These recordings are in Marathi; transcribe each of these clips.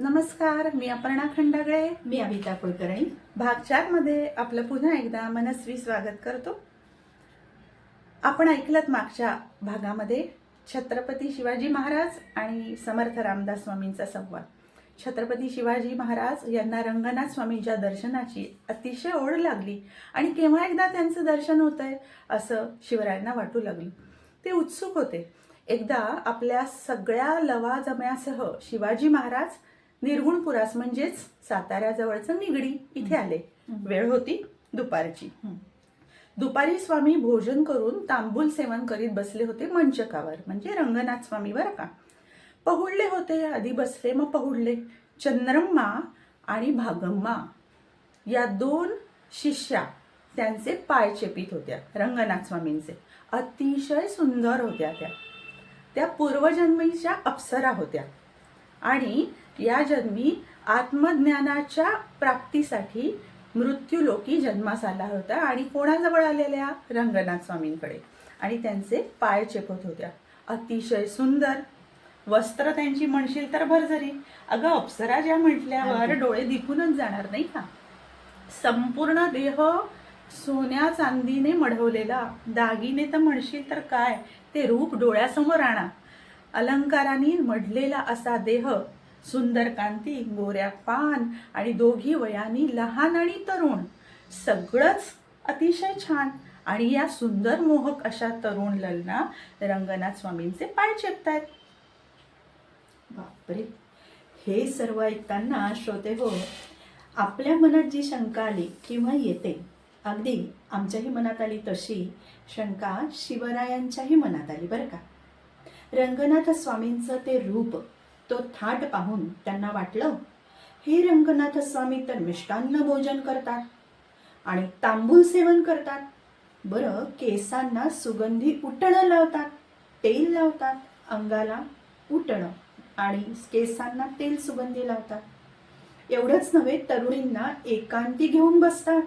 नमस्कार मी अपर्णा खंडागळे. मी अभिता कुलकर्णी. भाग चारमध्ये आपलं पुन्हा एकदा मनस्वी स्वागत करतो. आपण ऐकलत मागच्या भागामध्ये छत्रपती शिवाजी महाराज आणि समर्थ रामदास स्वामींचा संवाद. छत्रपती शिवाजी महाराज यांना रंगनाथ स्वामींच्या दर्शनाची अतिशय ओढ लागली आणि केव्हा एकदा त्यांचं दर्शन होतंय असं शिवरायांना वाटू लागलं. ते उत्सुक होते. एकदा आपल्या सगळ्या लवाजम्यासह शिवाजी महाराज निर्गुणपुरास म्हणजेच साताऱ्याजवळचं निगडी इथे आले. वेळ होती दुपारची. दुपारी स्वामी भोजन करून तांबूल सेवन करीत बसले होते मंचकावर म्हणजे रंगनाथ स्वामी बरं का. पहुडले होते आधी बसले मग पहुडले. चंद्रम्मा आणि भागम्मा या दोन शिष्या त्यांचे पाय चेपीत होत्या रंगनाथ स्वामींचे. अतिशय सुंदर होत्या त्या. त्या पूर्वजन्मीच्या अप्सरा होत्या. आणि या जन्मी आत्मज्ञानाच्या प्राप्तीसाठी मृत्यूलोकी जन्मास आला होता आणि कोणाजवळ आलेल्या? रंगनाथ स्वामींकडे. आणि त्यांचे पाय चेपत होत्या. अतिशय सुंदर. वस्त्र त्यांची म्हणशील तर भरजरी अगं अप्सरा ज्या म्हटल्यावर डोळे दिपूनच जाणार नाही का? संपूर्ण देह सोन्या चांदीने मढवलेला. दागिने तर म्हणशील तर काय? ते रूप डोळ्यासमोर आणा. अलंकारांनी मढलेला असा देह सुंदर कांती गोऱ्या पान आणि दोघी वयानी लहान आणि तरुण. सगळंच अतिशय छान. आणि या सुंदर मोहक अशा तरुण ललना रंगनाथ स्वामींचे पाय चेपतायत बापरे. हे सर्व ऐकताना श्रोते हो आपल्या मनात जी शंका आली किंवा येते अगदी आमच्याही मनात आली तशी शंका शिवरायांच्याही मनात आली बरं का? रंगनाथ स्वामींचं ते रूप तो थाट पाहून त्यांना वाटलं हे रंगनाथ स्वामी तर मिष्टान्न भोजन करतात आणि तांबूल सेवन करतात. बरं केसांना सुगंधी उटणं लावतात तेल लावतात अंगाला उटणं आणि केसांना तेल सुगंधी लावतात. एवढंच नव्हे तरुणींना एकांती घेऊन बसतात.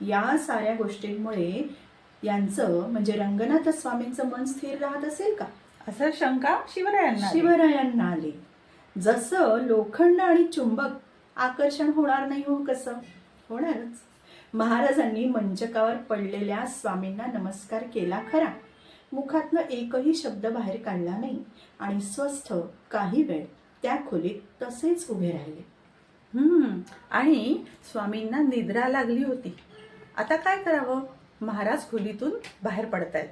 या साऱ्या गोष्टींमुळे यांचं म्हणजे रंगनाथ स्वामींचं मन स्थिर राहत असेल का? असं शंका शिवरायांना आली. शिवरायांना आले. जसं लोखंड आणि चुंबक आकर्षण होणार नाही हो कसं? होणारच. महाराजांनी मंचकावर पडलेल्या स्वामींना नमस्कार केला खरा. मुखातनं एकही शब्द बाहेर काढला नाही आणि स्वस्थ काही वेळ त्या खोलीत तसेच उभे राहिले. हम्म आणि स्वामींना निद्रा लागली होती. आता काय करावं? महाराज खोलीतून बाहेर पडतायत.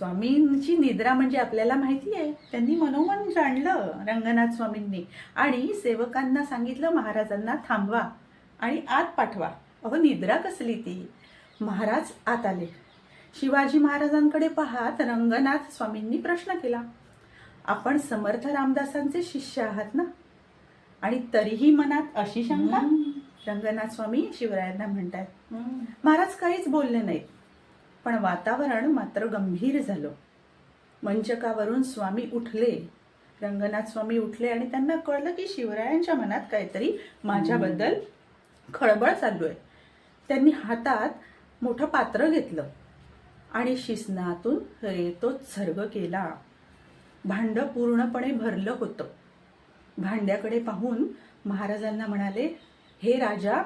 स्वामींची निद्रा म्हणजे आपल्याला माहिती आहे. त्यांनी मनोमन जाणलं रंगनाथ स्वामींनी. आणि सेवकांना सांगितलं महाराजांना थांबवा आणि आत पाठवा. अहो निद्रा कसली ती? महाराज आत आले. शिवाजी महाराजांकडे पाहत रंगनाथ स्वामींनी प्रश्न केला आपण समर्थ रामदासांचे शिष्य आहात ना? आणि तरीही मनात अशी शंका? रंगनाथ स्वामी शिवरायांना म्हणतात महाराज काहीच बोलले नाहीत. पण वातावरण मात्र गंभीर झालं. मंचकावरून स्वामी उठले. रंगनाथ स्वामी उठले आणि त्यांना कळलं की शिवरायांच्या मनात काहीतरी माझ्याबद्दल खळबळ चालू आहे त्यांनी हातात मोठं पात्र घेतलं आणि शिसनातून रेतो सर्ग केला. भांडं पूर्णपणे भरलं होतं. भांड्याकडे पाहून महाराजांना म्हणाले हे राजा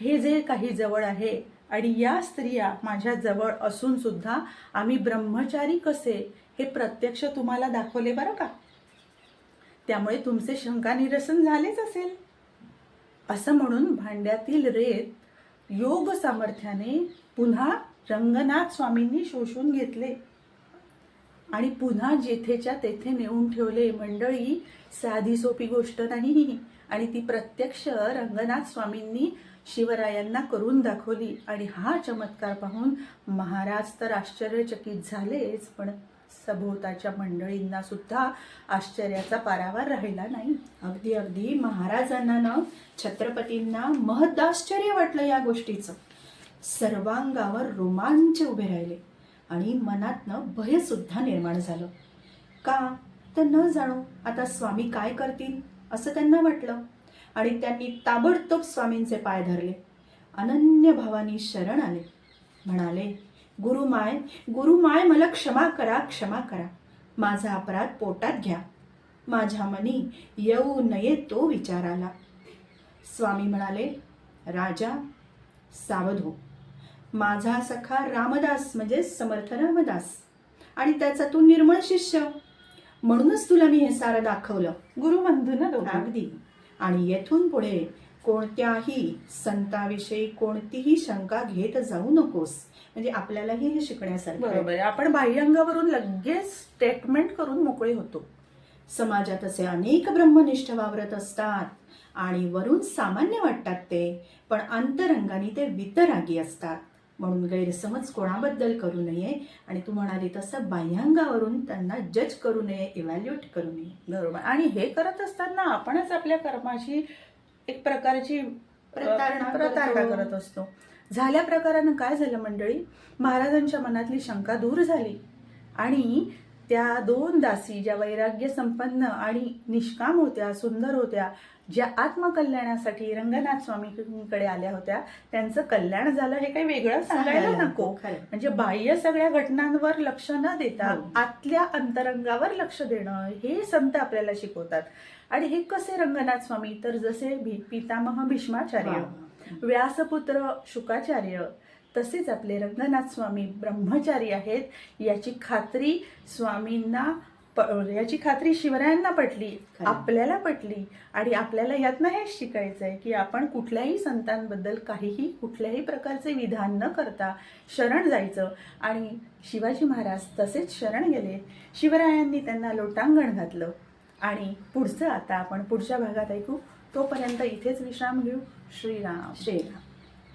हे जे काही जवळ आहे आणि या स्त्रिया माझ्या जवळ असून सुद्धा आम्ही ब्रह्मचारी कसे हे प्रत्यक्ष तुम्हाला दाखवले बरं का? त्यामुळे तुमचे शंका निरसन झालेच असेल. असं म्हणून भांड्यातील रेत योग सामर्थ्याने पुन्हा रंगनाथ स्वामींनी शोषून घेतले. आणि पुन्हा जेथेच्या तेथे नेऊन ठेवले मंडळी साधी सोपी गोष्ट नाही आणि ती प्रत्यक्ष रंगनाथ स्वामींनी शिवरायांना करून दाखवली. आणि हा चमत्कार पाहून महाराज तर आश्चर्यचकित झालेच पण सभोवताच्या मंडळींना सुद्धा आश्चर्याचा पारावार राहिला नाही. अगदी अगदी महाराजांना ना छत्रपतींना महदाश्चर्य वाटलं या गोष्टीचं. सर्वांगावर रोमांच उभे राहिले. आणि मनातनं भयसुद्धा निर्माण झालं. का? तर न जाणो आता स्वामी काय करतील असं त्यांना वाटलं. आणि त्यांनी ताबडतोब स्वामींचे पाय धरले. अनन्य भावानी शरण आले. म्हणाले गुरुमाय गुरुमाय मला क्षमा करा क्षमा करा. माझा अपराध पोटात घ्या. माझ्या मनी येऊ नये तो विचार आला. स्वामी म्हणाले राजा सावध हो. माझा सखा रामदास म्हणजे समर्थ रामदास. आणि त्याचा तू निर्मळ शिष्य. म्हणूनच तुला मी हे सारं दाखवलं. गुरु बंधू ना. अगदी. आणि येथून पुढे कोणत्याही संताविषयी कोणतीही शंका घेत जाऊ नकोस. म्हणजे आपल्यालाही हे शिकण्यासारखं. बरोबर. आपण बाह्यंगावरून लगेच स्टेटमेंट करून मोकळे होतो. समाजात असे अनेक ब्रह्मनिष्ठ वावरत असतात आणि वरून सामान्य वाटतात ते पण अंतरंगाने ते वितरागी असतात. म्हणून गैरसमज कोणाबद्दल करू नये. आणि तू म्हणाली तसं बाह्यांगावरून त्यांना जज करू नये इव्हॅल्युएट करू नये. बरोबर. आणि हे करत असताना आपणच आपल्या कर्माची एक प्रकारची प्रतारणा प्रतारणा करतो. करत असतो. झाल्या प्रकारानं काय झालं मंडळी? महाराजांच्या मनातली शंका दूर झाली. आणि त्या दोन दासी ज्या वैराग्य संपन्न आणि निष्काम होत्या सुंदर होत्या ज्या आत्मकल्याणासाठी रंगनाथ स्वामीकडे आल्या होत्या त्यांचं कल्याण झालं हे काही वेगळं सांगायला नको. म्हणजे बाह्य सगळ्या घटनांवर लक्ष न देता हो. आतल्या अंतरंगावर लक्ष देणं हे संत आपल्याला शिकवतात आणि हे कसे रंगनाथ स्वामी तर जसे भी- पितामह भीष्माचार्य. व्यासपुत्र शुकाचार्य तसेच आपले रंगनाथ स्वामी ब्रह्मचारी आहेत. याची खात्री स्वामींना प- याची खात्री शिवरायांना पटली. आपल्याला पटली आणि आपल्याला यातनं हेच शिकायचं आहे की आपण कुठल्याही संतांबद्दल काहीही कुठल्याही प्रकारचे विधान न करता शरण जायचं. आणि शिवाजी महाराज तसेच शरण गेले. शिवरायांनी त्यांना लोटांगण घातलं. आणि पुढचं आता आपण पुढच्या भागात ऐकू. तोपर्यंत इथेच विश्राम घेऊ. श्रीराम. श्रीराम.